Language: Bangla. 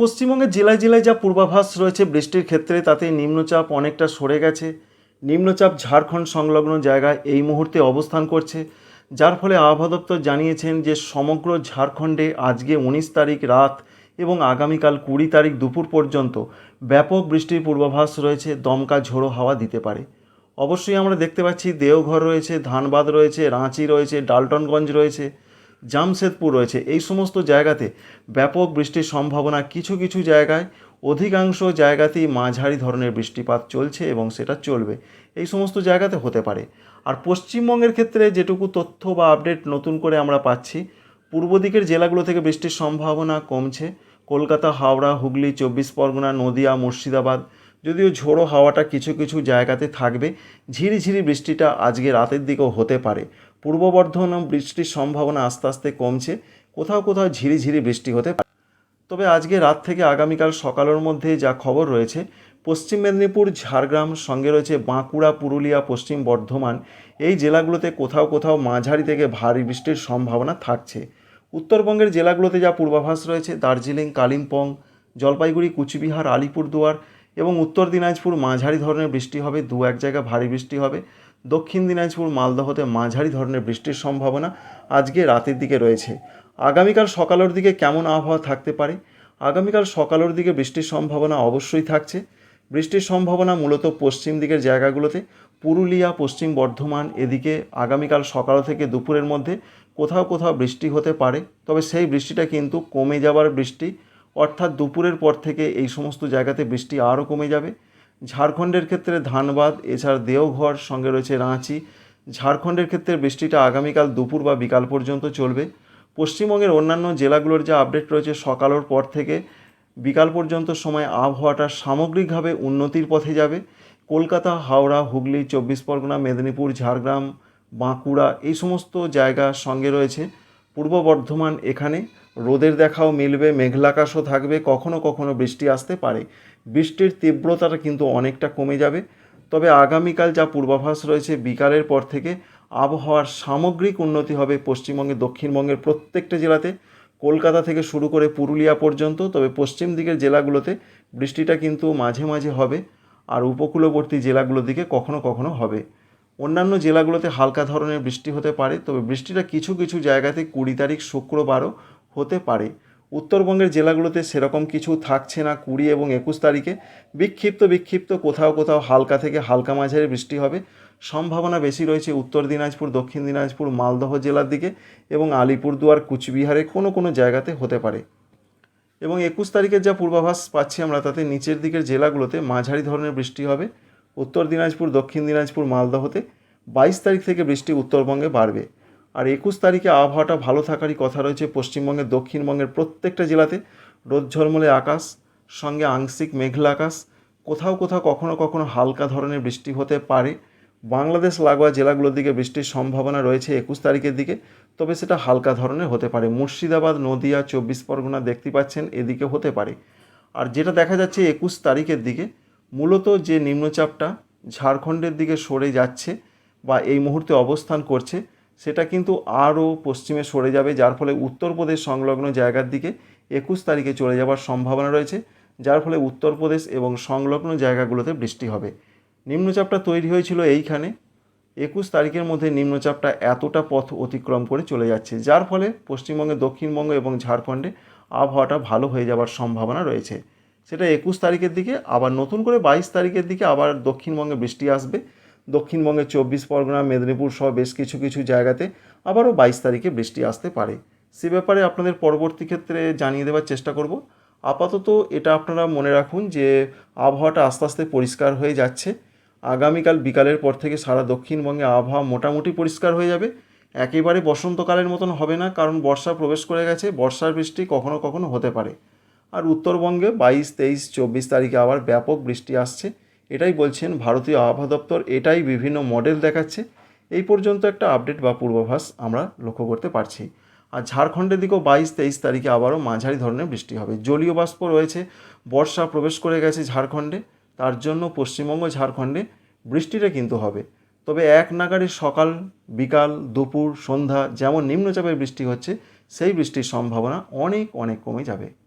পশ্চিমবঙ্গের জেলায় জেলায় যা পূর্বাভাস রয়েছে বৃষ্টির ক্ষেত্রে তাতে নিম্নচাপ অনেকটা সরে গেছে। নিম্নচাপ ঝাড়খণ্ড সংলগ্ন জায়গায় এই মুহূর্তে অবস্থান করছে। যার ফলে আবহাওয়া দপ্তর জানিয়েছেন যে, সমগ্র ঝাড়খণ্ডে আজকে উনিশ তারিখ রাত এবং আগামীকাল কুড়ি তারিখ দুপুর পর্যন্ত ব্যাপক বৃষ্টির পূর্বাভাস রয়েছে, দমকা ঝোড়ো হাওয়া দিতে পারে। অবশ্যই আমরা দেখতে পাচ্ছি, দেওঘর রয়েছে, ধানবাদ রয়েছে, রাঁচি রয়েছে, ডালটনগঞ্জ রয়েছে। জামশেদপুর রয়েছে। এই সমস্ত জায়গাতে ব্যাপক বৃষ্টির সম্ভাবনা কিছু কিছু জায়গায়, অধিকাংশ জায়গাতেই মাঝারি ধরনের বৃষ্টিপাত চলছে এবং সেটা চলবে। এই সমস্ত জায়গাতে হতে পারে। আর পশ্চিমবঙ্গের ক্ষেত্রে যেটুকু তথ্য বা আপডেট নতুন করে আমরা পাচ্ছি, পূর্ব দিকের জেলাগুলো থেকে বৃষ্টির সম্ভাবনা কমছে। কলকাতা, হাওড়া, হুগলি, চব্বিশ পরগনা, নদিয়া, মুর্শিদাবাদ, যদিও ঝোড়ো হাওয়াটা কিছু কিছু জায়গাতে থাকবে। ঝিরিঝিরি বৃষ্টিটা আজকে রাতের দিকেও হতে পারে। পূর্ব বর্ধমান বৃষ্টির সম্ভাবনা আস্তে আস্তে কমছে। কোথাও কোথাও ঝিরিঝিরি বৃষ্টি হতে পারে। তবে আজকে রাত থেকে আগামীকাল সকালের মধ্যে যা খবর রয়েছে, পশ্চিম মেদিনীপুর, ঝাড়গ্রাম, সঙ্গে রয়েছে বাঁকুড়া, পুরুলিয়া, পশ্চিম বর্ধমান। এই জেলাগুলোতে কোথাও কোথাও মাঝারি থেকে ভারী বৃষ্টির সম্ভাবনা থাকছে। উত্তরবঙ্গের জেলাগুলোতে যা পূর্বাভাস রয়েছে, দার্জিলিং, কালিম্পং, জলপাইগুড়ি, কুচবিহার, আলিপুরদুয়ার এবং উত্তর দিনাজপুর মাঝারি ধরনের বৃষ্টি হবে। দু এক জায়গায় ভারী বৃষ্টি হবে। দক্ষিণ দিনাজপুর মালদহতে মাঝারি ধরনের বৃষ্টির সম্ভাবনা আজকে রাতের দিকে রয়েছে। আগামীকাল সকালের দিকে কেমন আবহাওয়া থাকতে পারে? আগামীকাল সকালের দিকে বৃষ্টির সম্ভাবনা অবশ্যই থাকছে। বৃষ্টির সম্ভাবনা মূলত পশ্চিম দিকের জায়গাগুলোতে। পুরুলিয়া, পশ্চিম বর্ধমান, এদিকে আগামীকাল সকাল থেকে দুপুরের মধ্যে কোথাও কোথাও বৃষ্টি হতে পারে। তবে সেই বৃষ্টিটা কিন্তু কমে যাবার বৃষ্টি, অর্থাৎ দুপুরের পর থেকে এই সমস্ত জায়গাতে বৃষ্টি আরও কমে যাবে। ঝাড়খণ্ডের ক্ষেত্রে ধানবাদ, এছাড়া দেওঘর, সঙ্গে রয়েছে রাঁচি। ঝাড়খণ্ডের ক্ষেত্রে বৃষ্টিটা আগামীকাল দুপুর বা বিকাল পর্যন্ত চলবে। পশ্চিমবঙ্গের অন্যান্য জেলাগুলোর যা আপডেট রয়েছে সকালের পর থেকে, বিকাল পর্যন্ত সময় আবহাওয়াটা সামগ্রিকভাবে উন্নতির পথে যাবে। কলকাতা, হাওড়া, হুগলি, চব্বিশ পরগনা, মেদিনীপুর, ঝাড়গ্রাম, বাঁকুড়া এই সমস্ত জায়গার সঙ্গে রয়েছে। পূর্ব বর্ধমান এখানে। রোদের দেখাও মিলবে, মেঘলাকাশও থাকবে, কখনো কখনো বৃষ্টি আসতে পারে। বৃষ্টির তীব্রতাটা কিন্তু অনেকটা কমে যাবে। তবে আগামীকাল যা পূর্বাভাস রয়েছে, বিকালের পর থেকে আবহাওয়ার সামগ্রিক উন্নতি হবে পশ্চিমবঙ্গে দক্ষিণবঙ্গের প্রত্যেকটা জেলাতে। কলকাতা থেকে শুরু করে পুরুলিয়া পর্যন্ত, তবে পশ্চিম দিকের জেলাগুলোতে বৃষ্টিটা কিন্তু মাঝে মাঝে হবে, আর উপকূলবর্তী জেলাগুলোর দিকে কখনো কখনো হবে। অন্যান্য জেলাগুলোতে হালকা ধরনের বৃষ্টি হতে পারে, তবে বৃষ্টিটা কিছু কিছু জায়গাতে কুড়ি তারিখ শুক্রবারও হতে পারে। উত্তরবঙ্গের জেলাগুলোতে সেরকম কিছু থাকছে না কুড়ি এবং একুশ তারিখে। বিক্ষিপ্ত বিক্ষিপ্ত কোথাও কোথাও হালকা থেকে হালকা মাঝারি বৃষ্টি হবে। সম্ভাবনা বেশি রয়েছে উত্তর দিনাজপুর, দক্ষিণ দিনাজপুর, মালদহ জেলার দিকে এবং আলিপুরদুয়ার, কুচবিহারে কোনো কোনো জায়গাতে হতে পারে। এবং একুশ তারিখের যা পূর্বাভাস পাচ্ছি আমরা, তাতে নিচের দিকের জেলাগুলোতে মাঝারি ধরনের বৃষ্টি হবে। উত্তর দিনাজপুর, দক্ষিণ দিনাজপুর মালদহতে বাইশ তারিখ থেকে বৃষ্টি উত্তরবঙ্গে বাড়বে। আর একুশ তারিখে আবহাওয়াটা ভালো থাকারই কথা রয়েছে পশ্চিমবঙ্গের, দক্ষিণবঙ্গের প্রত্যেকটা জেলাতে। রোদ ঝলমলে আকাশ, সঙ্গে আংশিক মেঘলা আকাশ। কোথাও কোথাও কখনো কখনো হালকা ধরনের বৃষ্টি হতে পারে। বাংলাদেশ লাগোয়া জেলাগুলোর দিকে বৃষ্টির সম্ভাবনা রয়েছে একুশ তারিখের দিকে, তবে সেটা হালকা ধরনের হতে পারে। মুর্শিদাবাদ, নদিয়া, চব্বিশ পরগনা দেখতে পাচ্ছেন এদিকে হতে পারে। আর যেটা দেখা যাচ্ছে একুশ তারিখের দিকে মূলত যে নিম্নচাপটা ঝাড়খণ্ডের দিকে সরে যাচ্ছে বা এই মুহূর্তে অবস্থান করছে, সেটা কিন্তু আরও পশ্চিমে সরে যাবে, যার ফলে উত্তরপ্রদেশ সংলগ্ন জায়গার দিকে একুশ তারিখে চলে যাওয়ার সম্ভাবনা রয়েছে, যার ফলে উত্তরপ্রদেশ এবং সংলগ্ন জায়গাগুলোতে বৃষ্টি হবে। নিম্নচাপটা তৈরি হয়েছিল এইখানে। একুশ তারিখের মধ্যে নিম্নচাপটা এতটা পথ অতিক্রম করে চলে যাচ্ছে, যার ফলে পশ্চিমবঙ্গে, দক্ষিণবঙ্গ এবং ঝাড়খণ্ডে আবহাওয়াটা ভালো হয়ে যাওয়ার সম্ভাবনা রয়েছে। সেটা একুশ তারিখের দিকে, আবার নতুন করে বাইশ তারিখের দিকে আবার দক্ষিণবঙ্গে বৃষ্টি আসবে। দক্ষিণবঙ্গে চব্বিশ পরগনা, মেদিনীপুর সহ বেশ কিছু কিছু জায়গাতে আবারও বাইশ তারিখে বৃষ্টি আসতে পারে। সে ব্যাপারে আপনাদের পরবর্তী ক্ষেত্রে জানিয়ে দেওয়ার চেষ্টা করব। আপাতত এটা আপনারা মনে রাখুন যে আবহাওয়াটা আস্তে আস্তে পরিষ্কার হয়ে যাচ্ছে। আগামীকাল বিকালের পর থেকে সারা দক্ষিণবঙ্গে আবহাওয়া মোটামুটি পরিষ্কার হয়ে যাবে। একেবারে বসন্তকালের মতন হবে না, কারণ বর্ষা প্রবেশ করে গেছে। বর্ষার বৃষ্টি কখনো কখনো হতে পারে। আর উত্তরবঙ্গে বাইশ, তেইশ, চব্বিশ তারিখে আবার ব্যাপক বৃষ্টি আসছে। এটাই বলছেন ভারতীয় আবহাওয়া দপ্তর। এটাই বিভিন্ন মডেল দেখাচ্ছে। এই পর্যন্ত একটা আপডেট বা পূর্বাভাস আমরা লক্ষ্য করতে পারছি। আর ঝাড়খণ্ডের দিকেও বাইশ, তেইশ তারিখে আবারও মাঝারি ধরনের বৃষ্টি হবে। জলীয় বাষ্প রয়েছে, বর্ষা প্রবেশ করে গেছে ঝাড়খণ্ডে। তার জন্য পশ্চিমবঙ্গ, ঝাড়খণ্ডে বৃষ্টিটা কিন্তু হবে। তবে এক নাগারে সকাল, বিকাল, দুপুর, সন্ধ্যা যেমন নিম্নচাপের বৃষ্টি হচ্ছে, সেই বৃষ্টির সম্ভাবনা অনেক অনেক কমে যাবে।